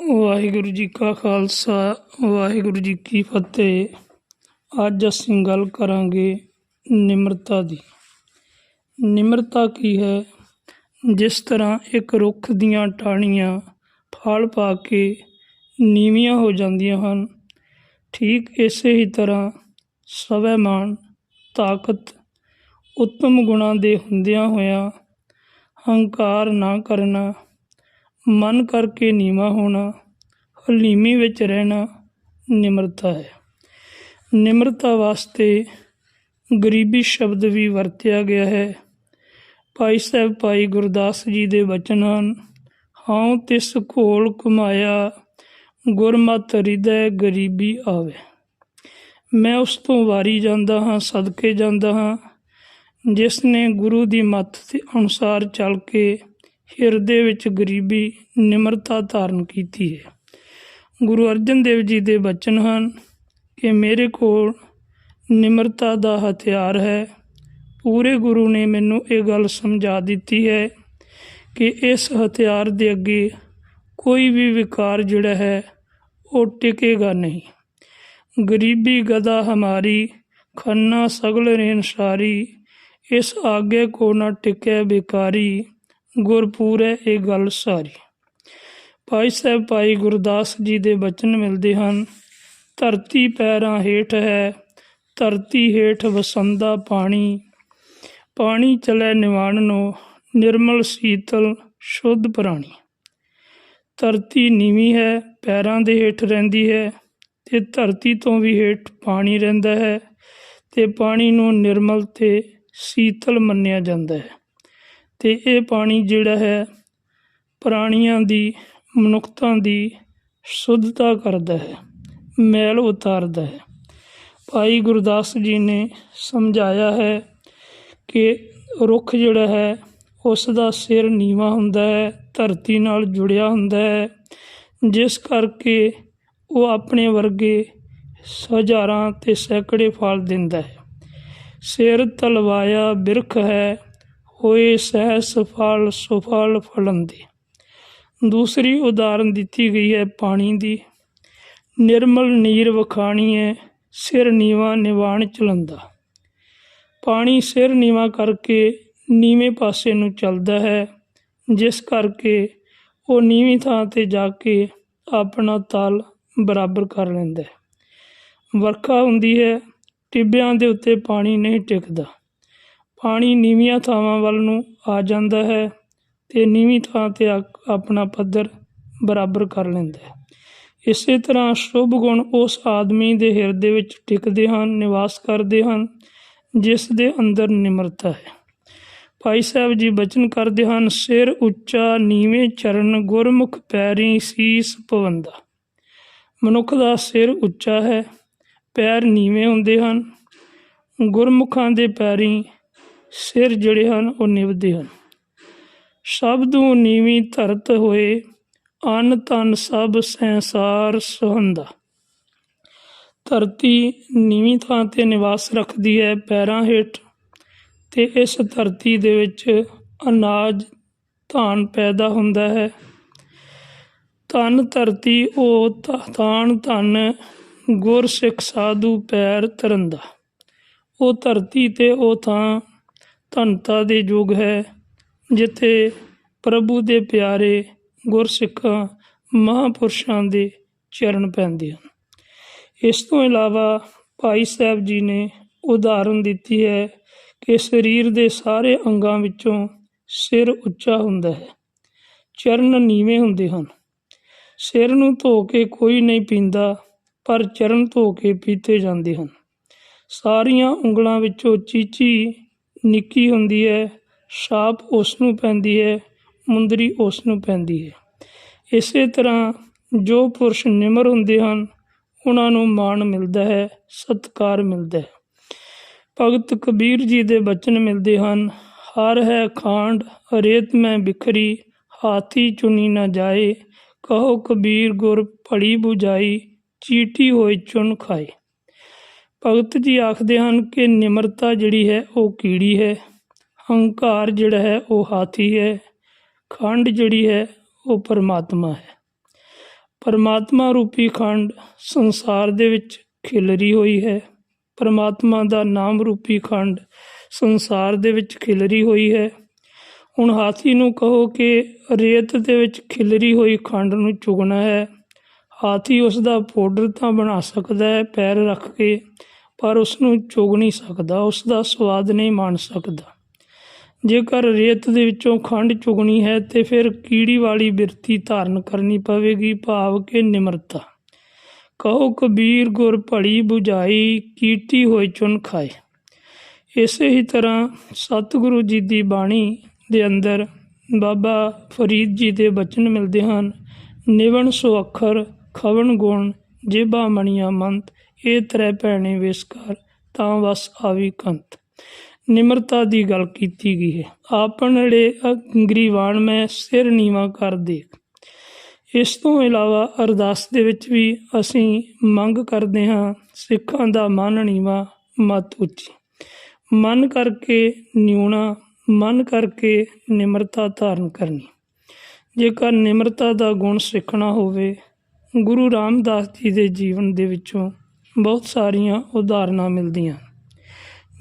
ਵਾਹਿਗੁਰੂ ਜੀ ਕਾ ਖਾਲਸਾ, ਵਾਹਿਗੁਰੂ ਜੀ ਕੀ ਫਤਿਹ। ਅੱਜ ਅਸੀਂ ਗੱਲ ਕਰਾਂਗੇ ਨਿਮਰਤਾ ਦੀ। ਨਿਮਰਤਾ ਕੀ ਹੈ? ਜਿਸ ਤਰ੍ਹਾਂ ਇੱਕ ਰੁੱਖ ਦੀਆਂ ਟਾਹਣੀਆਂ ਫਲ ਪਾ ਕੇ ਨੀਵੀਆਂ ਹੋ ਜਾਂਦੀਆਂ ਹਨ, ਠੀਕ ਇਸੇ ਹੀ ਤਰ੍ਹਾਂ ਸਵੈਮਾਨ ਤਾਕਤ, ਉੱਤਮ ਗੁਣਾਂ ਦੇ ਹੁੰਦਿਆਂ ਹੋਇਆਂ ਹੰਕਾਰ ਨਾ ਕਰਨਾ ਮਨ ਕਰਕੇ ਨੀਵਾਂ ਹੋਣਾ, ਹਲੀਮੀ ਵਿੱਚ ਰਹਿਣਾ ਨਿਮਰਤਾ ਹੈ। ਨਿਮਰਤਾ ਵਾਸਤੇ ਗਰੀਬੀ ਸ਼ਬਦ ਵੀ ਵਰਤਿਆ ਗਿਆ ਹੈ। ਭਾਈ ਸਾਹਿਬ, ਭਾਈ ਗੁਰਦਾਸ ਜੀ ਦੇ ਬਚਨ ਹਨ ਹਉ ਤਿਸ ਘੋਲ ਘੁਮਾਇਆ ਗੁਰਮਤਿ ਹਿਰਦੈ ਗਰੀਬੀ ਆਵੇ। ਮੈਂ ਉਸ ਤੋਂ ਵਾਰੀ ਜਾਂਦਾ ਹਾਂ, ਸਦਕੇ ਜਾਂਦਾ ਹਾਂ ਜਿਸ ਨੇ ਗੁਰੂ ਦੀ ਮੱਤ ਦੇ ਅਨੁਸਾਰ ਚੱਲ ਕੇ ਹਿਰਦੇ ਵਿੱਚ ਗਰੀਬੀ, ਨਿਮਰਤਾ ਧਾਰਨ ਕੀਤੀ ਹੈ। ਗੁਰੂ ਅਰਜਨ ਦੇਵ ਜੀ ਦੇ ਬਚਨ ਹਨ ਕਿ ਮੇਰੇ ਕੋਲ ਨਿਮਰਤਾ ਦਾ ਹਥਿਆਰ ਹੈ। ਪੂਰੇ ਗੁਰੂ ਨੇ ਮੈਨੂੰ ਇਹ ਗੱਲ ਸਮਝਾ ਦਿੱਤੀ ਹੈ ਕਿ ਇਸ ਹਥਿਆਰ ਦੇ ਅੱਗੇ ਕੋਈ ਵੀ ਵਿਕਾਰ ਜਿਹੜਾ ਹੈ, ਉਹ ਟਿਕੇਗਾ ਨਹੀਂ। ਗਰੀਬੀ ਗਦਾ ਹਮਾਰੀ, ਖੰਨਾ, ਸਗਲ ਰੇਨਸਾਰੀ ਇਸ ਆਗੇ ਕੋ ਨਾ ਟਿਕੈ ਬਿਕਾਰੀ। ਗੁਰਪੂਰੈ ਇਹ ਗੱਲ ਸਾਰੀ। ਭਾਈ ਸਾਹਿਬ, ਭਾਈ ਗੁਰਦਾਸ ਜੀ ਦੇ ਬਚਨ ਮਿਲਦੇ ਹਨ, ਧਰਤੀ ਪੈਰਾਂ ਹੇਠ ਹੈ, ਧਰਤੀ ਹੇਠ ਵਸੰਦਾ ਪਾਣੀ ਪਾਣੀ ਚਲੇ ਨੂੰ ਨਿਰਮਲ ਸੀਤਲ ਸ਼ੁੱਧ ਪ੍ਰਾਣੀ। ਧਰਤੀ ਨੀਵੀਂ ਹੈ, ਪੈਰਾਂ ਦੇ ਹੇਠ ਰਹਿੰਦੀ ਹੈ, ਤੇ ਧਰਤੀ ਤੋਂ ਵੀ ਹੇਠ ਪਾਣੀ ਰਹਿੰਦਾ ਹੈ, ਤੇ ਪਾਣੀ ਨੂੰ ਨਿਰਮਲ ਤੇ ਸੀਤਲ ਮੰਨਿਆ ਜਾਂਦਾ ਹੈ। ਤੇ ਇਹ ਪਾਣੀ ਜਿਹੜਾ ਹੈ ਪ੍ਰਾਣੀਆਂ ਦੀ, ਮਨੁੱਖਤਾ ਦੀ ਸ਼ੁੱਧਤਾ ਕਰਦਾ ਹੈ, ਮੈਲ ਉਤਾਰਦਾ ਹੈ। ਭਾਈ ਗੁਰਦਾਸ ਜੀ ਨੇ ਸਮਝਾਇਆ ਹੈ ਕਿ ਰੁੱਖ ਜਿਹੜਾ ਹੈ ਉਸ ਦਾ ਸਿਰ ਨੀਵਾ ਹੁੰਦਾ ਹੈ, ਧਰਤੀ ਨਾਲ ਜੁੜਿਆ ਹੁੰਦਾ ਹੈ, ਜਿਸ ਕਰਕੇ ਉਹ ਆਪਣੇ ਵਰਗੇ ਹਜ਼ਾਰਾਂ ਤੇ ਸੈਂਕੜੇ ਫਲ ਦਿੰਦਾ ਹੈ। ਸਿਰ ਤਲਵਾਇਆ ਬਿਰਖ ਹੈ ਹੋਏ ਸਹਿਸ ਫਲ ਸੁਫਲ ਫਲੰਦੇ ਦੂਸਰੀ ਉਦਾਹਰਨ ਦਿੱਤੀ ਗਈ ਹੈ ਪਾਣੀ ਦੀ। ਨਿਰਮਲ ਨੀਰ ਵਖਾਣੀ ਹੈ, ਸਿਰ ਨੀਵਾ ਨਿਵਾਣ ਚਲੰਦਾ ਪਾਣੀ ਸਿਰ ਨੀਵਾ ਕਰਕੇ ਨੀਵੇਂ ਪਾਸੇ ਨੂੰ ਚੱਲਦਾ ਹੈ, ਜਿਸ ਕਰਕੇ ਉਹ ਨੀਵੀਂ ਥਾਂ ਤੇ ਜਾ ਕੇ ਆਪਣਾ ਤਲ ਬਰਾਬਰ ਕਰ ਲੈਂਦਾ ਹੈ। ਵਰਖਾ ਹੁੰਦੀ ਹੈ, ਟਿੱਬਿਆਂ ਦੇ ਉੱਤੇ ਪਾਣੀ ਨਹੀਂ ਟਿਕਦਾ। ਪਾਣੀ ਨੀਵੀਆਂ ਥਾਵਾਂ ਵੱਲ ਨੂੰ ਆ ਜਾਂਦਾ ਹੈ ਤੇ ਨੀਵੀਂ ਥਾਂ ਤੇ ਆ- ਆਪਣਾ ਪੱਧਰ ਬਰਾਬਰ ਕਰ ਲੈਂਦਾ ਹੈ। ਇਸੇ ਤਰ੍ਹਾਂ ਸ਼ੁਭ ਗੁਣ ਉਸ ਆਦਮੀ ਦੇ ਹਿਰਦੇ ਵਿੱਚ ਟਿਕਦੇ ਹਨ, ਨਿਵਾਸ ਕਰਦੇ ਹਨ, ਜਿਸ ਦੇ ਅੰਦਰ ਨਿਮਰਤਾ ਹੈ। ਭਾਈ ਸਾਹਿਬ ਜੀ ਬਚਨ ਕਰਦੇ ਹਨ, ਸਿਰ ਉੱਚਾ ਨੀਵੇਂ ਚਰਨ ਗੁਰਮੁਖ ਪੈਰੀ ਸੀਸ ਪਵੰਦਾ। ਮਨੁੱਖ ਦਾ ਸਿਰ ਉੱਚਾ ਹੈ, ਪੈਰ ਨੀਵੇਂ ਹੁੰਦੇ ਹਨ, ਗੁਰਮੁਖਾਂ ਦੇ ਪੈਰੀ ਸਿਰ ਜਿਹੜੇ ਹਨ ਉਹ ਨਿਭਦੇ ਹਨ। ਸ਼ਬਦੂ ਨੀਵੀਂ ਧਰਤ ਹੋਏ, ਅਨ ਤਨ ਸਭ ਸੰਸਾਰ ਸੁਹੰਦਾ। ਧਰਤੀ ਨੀਵੀਂ ਥਾਂ ਤੇ ਨਿਵਾਸ ਰੱਖਦੀ ਹੈ, ਪੈਰਾਂ ਹੇਠ ਤੇ ਇਸ ਧਰਤੀ ਦੇ ਵਿੱਚ ਅਨਾਜ, ਧਾਨ ਪੈਦਾ ਹੁੰਦਾ ਹੈ। ਧਨ ਧਰਤੀ ਉਹ ਧ- ਧਾਨ, ਧਨ, ਗੁਰ, ਸਿੱਖ, ਸਾਧੂ, ਪੈਰ, ਤਰੰਦਾ। ਉਹ ਧਰਤੀ ਤੇ ਉਹ ਥਾਂ ਧਨਤਾ ਦੇ ਯੁੱਗ ਹੈ, ਜਿੱਥੇ ਪ੍ਰਭੂ ਦੇ ਪਿਆਰੇ ਗੁਰਸਿੱਖਾਂ, ਮਹਾਂਪੁਰਸ਼ਾਂ ਦੇ ਚਰਨ ਪੈਂਦੇ ਹਨ। ਇਸ ਤੋਂ ਇਲਾਵਾ ਭਾਈ ਸਾਹਿਬ ਜੀ ਨੇ ਉਦਾਹਰਨ ਦਿੱਤੀ ਹੈ ਕਿ ਸਰੀਰ ਦੇ ਸਾਰੇ ਅੰਗਾਂ ਵਿੱਚੋਂ ਸਿਰ ਉੱਚਾ ਹੁੰਦਾ ਹੈ, ਚਰਨ ਨੀਵੇਂ ਹੁੰਦੇ ਹਨ। ਸਿਰ ਨੂੰ ਧੋ ਕੇ ਕੋਈ ਨਹੀਂ ਪੀਂਦਾ, ਪਰ ਚਰਨ ਧੋ ਕੇ ਪੀਤੇ ਜਾਂਦੇ ਹਨ। ਸਾਰੀਆਂ ਉਂਗਲਾਂ ਵਿੱਚੋਂ ਚੀਚੀ ਨਿੱਕੀ ਹੁੰਦੀ ਹੈ, ਛਾਪ ਉਸ ਨੂੰ ਪੈਂਦੀ ਹੈ, ਮੁੰਦਰੀ ਉਸ ਨੂੰ ਪੈਂਦੀ ਹੈ। ਇਸੇ ਤਰ੍ਹਾਂ ਜੋ ਪੁਰਸ਼ ਨਿਮਰ ਹੁੰਦੇ ਹਨ, ਉਹਨਾਂ ਨੂੰ ਮਾਣ ਮਿਲਦਾ ਹੈ, ਸਤਕਾਰ ਮਿਲਦਾ ਹੈ। ਭਗਤ ਕਬੀਰ ਜੀ ਦੇ ਬਚਨ ਮਿਲਦੇ ਹਨ, ਹਰ ਹੈ ਖਾਂਡ, ਰੇਤ ਮੈਂ ਬਿਖਰੀ, ਹਾਥੀ ਚੁਣੀ ਨਾ ਜਾਏ, ਕਹੋ ਕਬੀਰ ਗੁਰ ਭੜੀ 부ਜਾਈ ਚੀਟੀ ਹੋਏ ਚੁਣ ਖਾਏ। ਭਗਤ ਜੀ ਆਖਦੇ ਹਨ ਕਿ ਨਿਮਰਤਾ ਜਿਹੜੀ ਹੈ ਉਹ ਕੀੜੀ ਹੈ, ਹੰਕਾਰ ਜਿਹੜਾ ਹੈ ਉਹ ਹਾਥੀ ਹੈ, ਖੰਡ ਜਿਹੜੀ ਹੈ ਉਹ ਪਰਮਾਤਮਾ ਹੈ। ਪਰਮਾਤਮਾ ਰੂਪੀ ਖੰਡ ਸੰਸਾਰ ਦੇ ਵਿੱਚ ਖਿਲਰੀ ਹੋਈ ਹੈ। ਪਰਮਾਤਮਾ ਦਾ ਨਾਮ ਰੂਪੀ ਖੰਡ ਸੰਸਾਰ ਦੇ ਵਿੱਚ ਖਿਲਰੀ ਹੋਈ ਹੈ। ਹੁਣ ਹਾਥੀ ਨੂੰ ਕਹੋ ਕਿ ਰੇਤ ਦੇ ਵਿੱਚ ਖਿਲਰੀ ਹੋਈ ਖੰਡ ਨੂੰ ਚੁਗਣਾ ਹੈ। ਹਾਥੀ ਉਸ ਦਾ ਪਾਊਡਰ ਤਾਂ ਬਣਾ ਸਕਦਾ ਹੈ ਪੈਰ ਰੱਖ ਕੇ, ਪਰ ਉਸ ਨੂੰ ਚੁਗ ਨਹੀਂ ਸਕਦਾ ਉਸ ਦਾ ਸਵਾਦ ਨਹੀਂ ਮਾਣ ਸਕਦਾ। ਜੇਕਰ ਰੇਤ ਦੇ ਵਿੱਚੋਂ ਖੰਡ ਚੁਗਣੀ ਹੈ ਤੇ ਫਿਰ ਕੀੜੀ ਵਾਲੀ ਬਿਰਤੀ ਧਾਰਨ ਕਰਨੀ ਪਵੇਗੀ, ਭਾਵ ਕਿ ਨਿਮਰਤਾ। ਕਹੋ, ਕਬੀਰ ਗੁਰ ਭੜੀ 부ਝਾਈ ਕੀਟੀ ਹੋਈ ਚੁਨ ਖਾਏ। ਇਸੇ ਹੀ ਤਰ੍ਹਾਂ ਸਤਿਗੁਰੂ ਜੀ ਦੀ ਬਾਣੀ ਦੇ ਅੰਦਰ ਬਾਬਾ ਫਰੀਦ ਜੀ ਦੇ ਬਚਨ ਮਿਲਦੇ ਹਨ, ਨਿਵਣ ਸੋ ਅੱਖਰ ਖਵਣ ਗੁਣ, ਜੇਬਾ ਮਣੀਆਂ ਮੰਤ ਇਹ ਤਰੇ ਭੈਣੇ ਵਿਸਕਾਰ, ਤਾਂ ਵਸ ਆਵੀ ਕੰਤ। ਨਿਮਰਤਾ ਦੀ ਗੱਲ ਕੀਤੀ ਗਈ ਹੈ। ਆਪਣੜੇ ਗਰੀਵਾਨ ਮੈਂ ਸਿਰ ਨੀਵਾ ਕਰ ਦੇਖ। ਇਸ ਤੋਂ ਇਲਾਵਾ ਅਰਦਾਸ ਦੇ ਵਿੱਚ ਵੀ ਅਸੀਂ ਮੰਗ ਕਰਦੇ ਹਾਂ, ਸਿੱਖਾਂ ਦਾ ਮਨ ਨੀਵਾ ਮਤ ਉੱਚੀ। ਮਨ ਕਰਕੇ ਨਿਉਣਾ, ਮਨ ਕਰਕੇ ਨਿਮਰਤਾ ਧਾਰਨ ਕਰਨੀ। ਜੇਕਰ ਨਿਮਰਤਾ ਦਾ ਗੁਣ ਸਿੱਖਣਾ ਹੋਵੇ ਗੁਰੂ ਰਾਮਦਾਸ ਜੀ ਦੇ ਜੀਵਨ ਦੇ ਵਿੱਚੋਂ ਬਹੁਤ ਸਾਰੀਆਂ ਉਦਾਹਰਨਾਂ ਮਿਲਦੀਆਂ।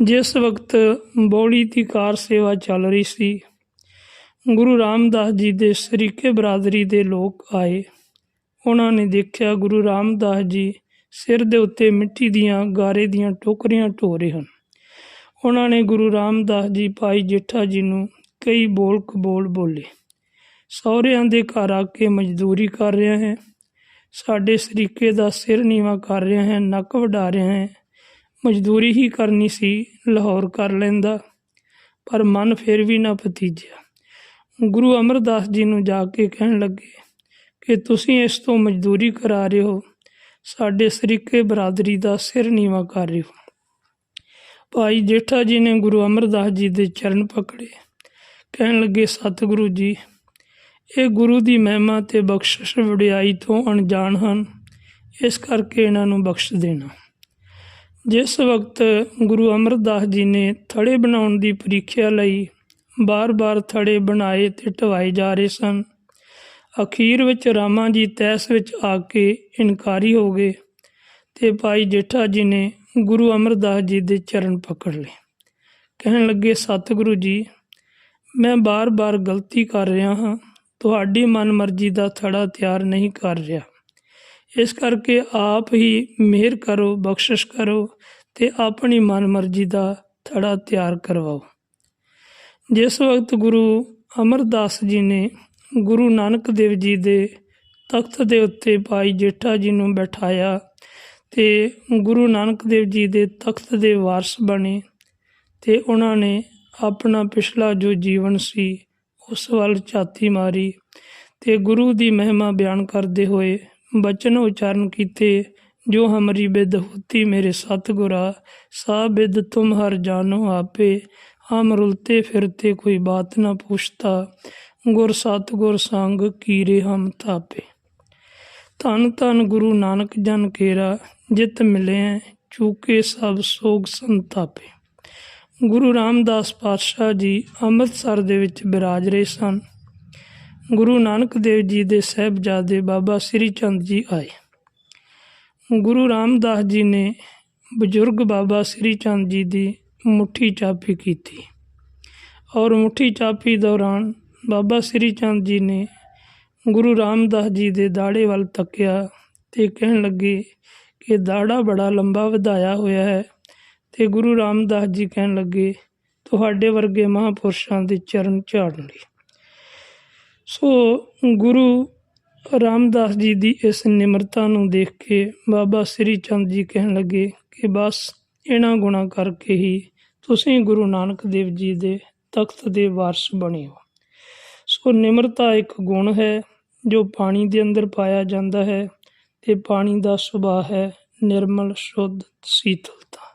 ਜਿਸ ਵਕਤ ਬੋੜੀ ਦੀ ਕਾਰ ਸੇਵਾ ਚੱਲ ਰਹੀ ਸੀ, ਗੁਰੂ ਰਾਮਦਾਸ ਜੀ ਦੇ ਸਰੀਕੇ ਬਰਾਦਰੀ ਦੇ ਲੋਕ ਆਏ। ਉਹਨਾਂ ਨੇ ਦੇਖਿਆ ਗੁਰੂ ਰਾਮਦਾਸ ਜੀ ਸਿਰ ਦੇ ਉੱਤੇ ਮਿੱਟੀ ਦੀਆਂ ਗਾਰੇ ਦੀਆਂ ਟੋਕਰੀਆਂ ਢੋ ਰਹੇ ਹਨ। ਉਹਨਾਂ ਨੇ ਗੁਰੂ ਰਾਮਦਾਸ ਜੀ ਭਾਈ ਜੇਠਾ ਜੀ ਨੂੰ ਕਈ ਬੋਲ ਕਬੋਲ ਬੋਲੇ। ਸਹੁਰਿਆਂ ਦੇ ਘਰ ਆ ਕੇ ਮਜ਼ਦੂਰੀ ਕਰ ਰਿਹਾ ਹੈ। ਸਾਡੇ ਸਰੀਕੇ ਦਾ ਸਿਰ ਨੀਵਾ ਕਰ ਰਿਹਾ ਹੈ, ਨੱਕ ਵਢਾ ਰਿਹਾ ਹੈ। ਮਜ਼ਦੂਰੀ ਹੀ ਕਰਨੀ ਸੀ, ਲਾਹੌਰ ਕਰ ਲੈਂਦਾ। ਪਰ ਮਨ ਫਿਰ ਵੀ ਨਾ ਭਤੀਜਿਆ। ਗੁਰੂ ਅਮਰਦਾਸ ਜੀ ਨੂੰ ਜਾ ਕੇ ਕਹਿਣ ਲੱਗੇ ਕਿ ਤੁਸੀਂ ਇਸ ਤੋਂ ਮਜ਼ਦੂਰੀ ਕਰਾ ਰਹੇ ਹੋ। ਸਾਡੇ ਸਰੀਕੇ ਬਰਾਦਰੀ ਦਾ ਸਿਰ ਨੀਵਾ ਕਰ ਰਹੇ ਹੋ। ਭਾਈ ਜੇਠਾ ਜੀ ਨੇ ਗੁਰੂ ਅਮਰਦਾਸ ਜੀ ਦੇ ਚਰਨ ਪਕੜੇ। ਕਹਿਣ ਲੱਗੇ, ਸਤਿਗੁਰੂ ਜੀ ਇਹ ਗੁਰੂ ਦੀ ਮਹਿਮਾ ਤੇ ਬਖਸ਼ਿਸ਼ ਵਡਿਆਈ ਤੋਂ ਅਣਜਾਣ ਹਨ। ਇਸ ਕਰਕੇ ਇਹਨਾਂ ਨੂੰ ਬਖਸ਼ ਦੇਣਾ। ਜਿਸ ਵਕਤ ਗੁਰੂ ਅਮਰਦਾਸ ਜੀ ਨੇ ਥੜੇ ਬਣਾਉਣ ਦੀ ਪ੍ਰੀਖਿਆ ਲਈ ਬਾਰ-ਬਾਰ ਥੜੇ ਬਣਾਏ ਤੇ ਢਵਾਏ ਜਾ ਰਹੇ ਸਨ, ਅਖੀਰ ਵਿੱਚ ਰਾਮਾ ਜੀ ਤੈਸ ਵਿੱਚ ਆ ਕੇ ਇਨਕਾਰੀ ਹੋ ਗਏ ਤੇ ਭਾਈ ਜੇਠਾ ਜੀ ਨੇ ਗੁਰੂ ਅਮਰਦਾਸ ਜੀ ਦੇ ਚਰਨ ਪਕੜ ਲਏ। ਕਹਿਣ ਲੱਗੇ, ਸਤਿਗੁਰੂ ਜੀ, ਮੈਂ ਬਾਰ-ਬਾਰ ਗਲਤੀ ਕਰ ਰਿਹਾ ਹਾਂ। ਤੁਹਾਡੀ ਮਨਮਰਜ਼ੀ ਦਾ ਥੜਾ ਤਿਆਰ ਨਹੀਂ ਕਰ ਰਿਹਾ। ਇਸ ਕਰਕੇ ਆਪ ਹੀ ਮਿਹਰ ਕਰੋ, ਬਖਸ਼ਿਸ਼ ਕਰੋ ਤੇ ਆਪਣੀ ਮਨਮਰਜ਼ੀ ਦਾ ਥੜਾ ਤਿਆਰ ਕਰਵਾਓ। ਜਿਸ ਵਕਤ ਗੁਰੂ ਅਮਰਦਾਸ ਜੀ ਨੇ ਗੁਰੂ ਨਾਨਕ ਦੇਵ ਜੀ ਦੇ ਤਖਤ ਦੇ ਉੱਤੇ ਭਾਈ ਜੇਠਾ ਜੀ ਨੂੰ ਬਿਠਾਇਆ ਤੇ ਗੁਰੂ ਨਾਨਕ ਦੇਵ ਜੀ ਦੇ ਤਖਤ ਦੇ ਵਾਰਸ ਬਣੇ ਤੇ ਉਹਨਾਂ ਨੇ ਆਪਣਾ ਪਿਛਲਾ ਜੋ ਜੀਵਨ ਸੀ ਉਸ ਵੱਲ ਝਾਤੀ ਮਾਰੀ ਤੇ ਗੁਰੂ ਦੀ ਮਹਿਮਾ ਬਿਆਨ ਕਰਦੇ ਹੋਏ ਬਚਨ ਉਚਾਰਨ ਕੀਤੇ, ਜੋ ਹਮਰੀ ਬਿਦ ਹੋਤੀ ਮੇਰੇ ਸਤਗੁਰਾ, ਸਾ ਬਿਦ ਤੁਮ ਹਰ ਜਾਨੋ ਆਪੇ, ਹਮ ਰੁਲਤੇ ਫਿਰਤੇ ਕੋਈ ਬਾਤ ਨਾ ਪੁੱਛਤਾ, ਗੁਰ ਸਤਗੁਰ ਸੰਗ ਕੀਰੇ ਹਮ ਤਾਪੇ ਧੰਨ ਧੰਨ ਗੁਰੂ ਨਾਨਕ ਜਨ ਕੇਰਾ, ਜਿਤ ਮਿਲੇ ਚੂਕੇ ਸਭ ਸੋਗ ਸੰਤਾਪੇ। ਗੁਰੂ ਰਾਮਦਾਸ ਪਾਤਸ਼ਾਹ ਜੀ ਅੰਮ੍ਰਿਤਸਰ ਦੇ ਵਿੱਚ ਬਿਰਾਜ ਰਹੇ ਸਨ। ਗੁਰੂ ਨਾਨਕ ਦੇਵ ਜੀ ਦੇ ਸਹਿਬਜ਼ਾਦੇ ਬਾਬਾ ਸ੍ਰੀ ਚੰਦ ਜੀ ਆਏ। ਗੁਰੂ ਰਾਮਦਾਸ ਜੀ ਨੇ ਬਜ਼ੁਰਗ ਬਾਬਾ ਸ੍ਰੀ ਚੰਦ ਜੀ ਦੀ ਮੁੱਠੀ ਚਾਪੀ ਕੀਤੀ ਔਰ ਮੁੱਠੀ ਚਾਪੀ ਦੌਰਾਨ ਬਾਬਾ ਸ੍ਰੀ ਚੰਦ ਜੀ ਨੇ ਗੁਰੂ ਰਾਮਦਾਸ ਜੀ ਦੇ ਦਾੜੇ ਵੱਲ ਤੱਕਿਆ ਤੇ ਕਹਿਣ ਲੱਗੇ ਕਿ ਦਾੜਾ ਬੜਾ ਲੰਬਾ ਵਧਾਇਆ ਹੋਇਆ ਹੈ। ਤੇ ਗੁਰੂ ਰਾਮਦਾਸ ਜੀ ਕਹਿਣ ਲੱਗੇ, ਤੁਹਾਡੇ ਵਰਗੇ ਮਹਾਪੁਰਸ਼ਾਂ ਦੇ ਚਰਨ ਝਾੜਨ ਲਈ ਸੋ ਗੁਰੂ ਰਾਮਦਾਸ ਜੀ ਦੀ ਇਸ ਨਿਮਰਤਾ ਨੂੰ ਦੇਖ ਕੇ ਬਾਬਾ ਸ੍ਰੀ ਚੰਦ ਜੀ ਕਹਿਣ ਲੱਗੇ ਕਿ ਬਸ ਇਹਨਾਂ ਗੁਣਾ ਕਰਕੇ ਹੀ ਤੁਸੀਂ ਗੁਰੂ ਨਾਨਕ ਦੇਵ ਜੀ ਦੇ ਤਖਤ ਦੇ ਵਾਰਸ ਬਣੇ ਹੋ। ਸੋ ਨਿਮਰਤਾ ਇੱਕ ਗੁਣ ਹੈ ਜੋ ਪਾਣੀ ਦੇ ਅੰਦਰ ਪਾਇਆ ਜਾਂਦਾ ਹੈ ਤੇ ਪਾਣੀ ਦਾ ਸੁਭਾਅ ਹੈ ਨਿਰਮਲ, ਸ਼ੁੱਧ, ਸੀਤਲਤਾ।